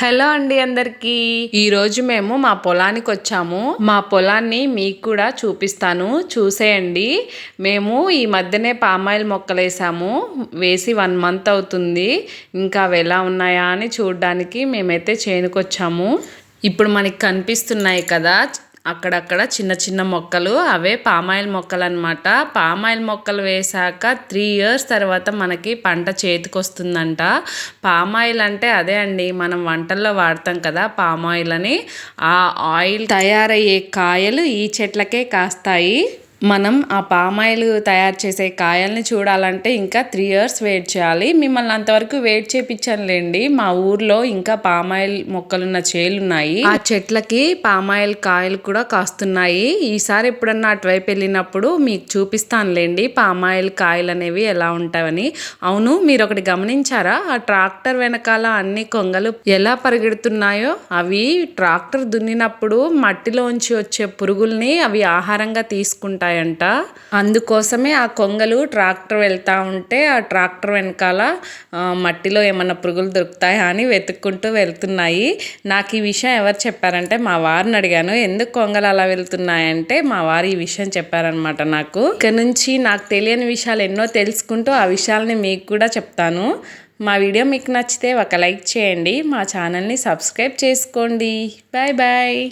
Hello అండి అందరికీ. ఈరోజు మేము మా పొలానికి వచ్చాము. మా పొలాన్ని మీకు కూడా చూపిస్తాను. చూసేయండి. మేము ఈ మధ్యనే పామాయిల్ మొక్కలు వేసాము వేసి వన్ మంత్ అవుతుంది. ఇంకా అవి ఎలా ఉన్నాయా అని చూడడానికి మేమైతే చేనుకొచ్చాము. ఇప్పుడు మనకి కనిపిస్తున్నాయి కదా అక్కడక్కడ చిన్న చిన్న మొక్కలు అవే పామాయిల్ మొక్కలు అనమాట పామాయిల్ మొక్కలు వేశాక త్రీ ఇయర్స్ తర్వాత మనకి పంట చేతికి వస్తుందంట పామాయిల్ అంటే అదే అండి మనం వంటల్లో వాడతాం కదా పామాయిల్ అని. ఆ ఆయిల్ తయారయ్యే కాయలు ఈ చెట్లకే కాస్తాయి. మనం ఆ పామాయిల్ తయారు చేసే కాయల్ని చూడాలంటే ఇంకా త్రీ ఇయర్స్ వెయిట్ చేయాలి. మిమ్మల్ని అంతవరకు వెయిట్ చేయించానులేండి మా ఊర్లో ఇంకా పామాయిల్ మొక్కలున్న చేలు ఉన్నాయి ఆ చెట్లకి పామాయిల్ కాయలు కూడా కాస్తున్నాయి. ఈసారి ఎప్పుడన్నా అటువైపు వెళ్ళినప్పుడు మీకు చూపిస్తానులేండి పామాయిల్ కాయలు అనేవి ఎలా ఉంటాయని. అవును మీరు ఒకటి గమనించారా? ఆ ట్రాక్టర్ వెనకాల అన్ని కొంగలు ఎలా పరిగెడుతున్నాయో? అవి ట్రాక్టర్ దున్నినప్పుడు మట్టిలోంచి వచ్చే పురుగుల్ని అవి ఆహారంగా తీసుకుంటాయి. ఉంటాయంట అందుకోసమే ఆ కొంగలు ట్రాక్టర్ వెళ్తూ ఉంటే ఆ ట్రాక్టర్ వెనకాల మట్టిలో ఏమన్నా పురుగులు దొరుకుతాయా అని వెతుక్కుంటూ వెళ్తున్నాయి. నాకు ఈ విషయం ఎవరు చెప్పారంటే మా వారిని అడిగాను. ఎందుకు కొంగలు అలా వెళ్తున్నాయంటే? మా వారు ఈ విషయం చెప్పారనమాట నాకు. ఇక్కడ నుంచి నాకు తెలియని విషయాలు ఎన్నో తెలుసుకుంటూ ఆ విషయాలని మీకు కూడా చెప్తాను. మా వీడియో మీకు నచ్చితే ఒక లైక్ చేయండి. మా ఛానల్ని సబ్స్క్రైబ్ చేసుకోండి. Bye bye.